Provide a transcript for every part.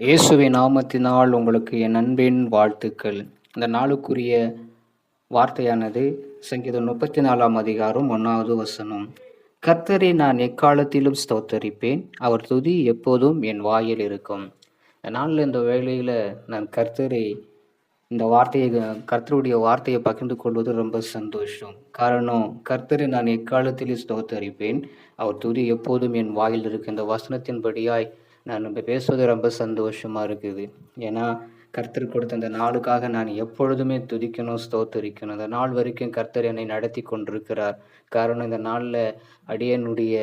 இயேசுவை நாமத்தினால் உங்களுக்கு என் அன்பின் வாழ்த்துக்கள். இந்த நாளுக்குரிய வார்த்தையானது சங்கீதம் முப்பத்தி நாலாம் அதிகாரம் ஒன்றாவது வசனம். கர்த்தரை நான் எக்காலத்திலும் ஸ்தோத்தரிப்பேன். அவர் துதி எப்போதும் என் வாயில் இருக்கும். இந்த நாளில் இந்த வேலையில் நான் கர்த்தரை இந்த வார்த்தையை கர்த்தருடைய வார்த்தையை பகிர்ந்து கொள்வது ரொம்ப சந்தோஷம். காரணம் கர்த்தரை நான் எக்காலத்திலும் ஸ்தோத்தரிப்பேன். அவர் துதி எப்போதும் என் வாயில் இருக்கு இந்த வசனத்தின்படியாய் நான் நம்ம பேசுவது ரொம்ப சந்தோஷமாக இருக்குது. ஏன்னா கர்த்தர் கொடுத்த அந்த நாளுக்காக நான் எப்பொழுதுமே துதிக்கணும் ஸ்தோத்தரிக்கணும். இந்த நாள் வரைக்கும் கர்த்தர் என்னை நடத்தி கொண்டிருக்கிறார். காரணம் இந்த நாளில் அடியனுடைய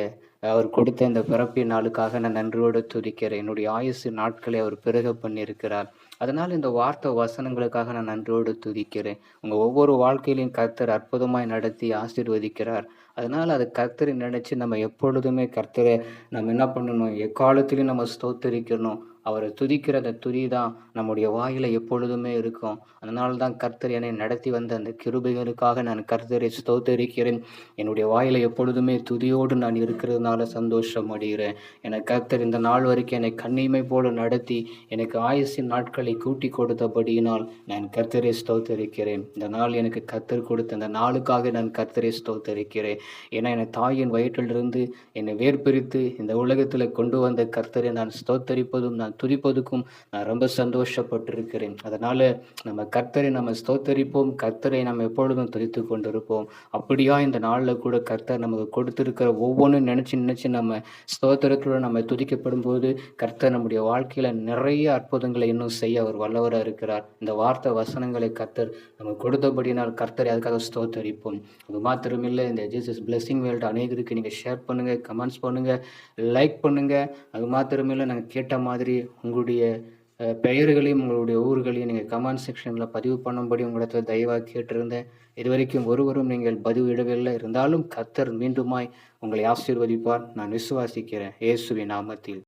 அவர் கொடுத்த இந்த பிறப்பின் நாளுக்காக நான் நன்றியோடு துதிக்கிறேன். என்னுடைய ஆயுசு நாட்களை அவர் பெருக பண்ணியிருக்கிறார். அதனால் இந்த வார்த்தை வசனங்களுக்காக நான் நன்றியோடு துதிக்கிறேன். உங்கள் ஒவ்வொரு வாழ்க்கையிலையும் கர்த்தர் அற்புதமாய் நடத்தி ஆசீர்வதிக்கிறார். அதனால் அது கர்த்தரை நினச்சி நம்ம எப்பொழுதுமே கர்த்தரை நம்ம என்ன பண்ணணும்? எக்காலத்துலேயும் நம்ம ஸ்தோத்தரிக்கணும். அவரை துதிக்கிற அந்த துதி தான் நம்முடைய வாயில் எப்பொழுதுமே இருக்கும். அதனால தான் கர்த்தர் என்னை நடத்தி வந்த அந்த கிருபைகளுக்காக நான் கர்த்தரை ஸ்தோத்தரிக்கிறேன். என்னுடைய வாயில் எப்பொழுதுமே துதியோடு நான் இருக்கிறதுனால சந்தோஷம் அடைகிறேன். என கர்த்தர் இந்த நாள் வரைக்கும் என்னை கண்ணிமை போல நடத்தி எனக்கு ஆயுசின் நாட்களை கூட்டி கொடுத்தபடியினால் நான் கர்த்தரை ஸ்தோத்தரிக்கிறேன். இந்த நாள் எனக்கு கர்த்தர் கொடுத்த அந்த நாளுக்காக நான் கர்த்தரை ஸ்தோத்தரிக்கிறேன். ஏன்னா என் தாயின் வயிற்றிலிருந்து என்னை வேர்பிரித்து இந்த உலகத்தில் கொண்டு வந்த கர்த்தரை நான் ஸ்தோத்தரிப்பதும் நான் துதிப்பதுக்கும் நான் ரொம்ப சந்தோஷப்பட்டிருக்கிறேன். அதனால் நம்ம கர்த்தரை நம்ம ஸ்தோத்தரிப்போம் கர்த்தரை நம்ம எப்பொழுதும் துதித்து கொண்டிருப்போம். அப்படியா இந்த நாளில் கூட கர்த்தர் நமக்கு கொடுத்துருக்கிற ஒவ்வொன்றும் நினச்சி நினச்சி நம்ம ஸ்தோத்திரத்தோட நம்ம துதிக்கப்படும் போது கர்த்தர் நம்முடைய வாழ்க்கையில் நிறைய அற்புதங்களை இன்னும் செய்ய அவர் வல்லவராக இருக்கிறார். இந்த வார்த்தை வசனங்களை கர்த்தர் நம்ம கொடுத்தபடினால் கர்த்தரை அதுக்காக ஸ்தோத்தரிப்போம். அது மாத்திரமில்லை இந்த ஜீசஸ் பிளெஸிங் வேல்ட் அநேகருக்கு நீங்கள் ஷேர் பண்ணுங்க கமெண்ட்ஸ் பண்ணுங்கள் லைக் பண்ணுங்கள் அது மாத்திரமில்லை நாங்கள் கேட்ட மாதிரி உங்களுடைய பெயர்களையும் உங்களுடைய ஊர்களையும் நீங்கள் கமெண்ட் செக்ஷனில் பதிவு பண்ணும்படி உங்களிடத்தில் தயவாக கேட்டிருந்தேன். இதுவரைக்கும் ஒருவரும் நீங்கள் பதிவு இடவில்லை இருந்தாலும் கர்த்தர் மீண்டுமாய் உங்களை ஆசீர்வதிப்பார். நான் விசுவாசிக்கிறேன். இயேசுவின் நாமத்தில்.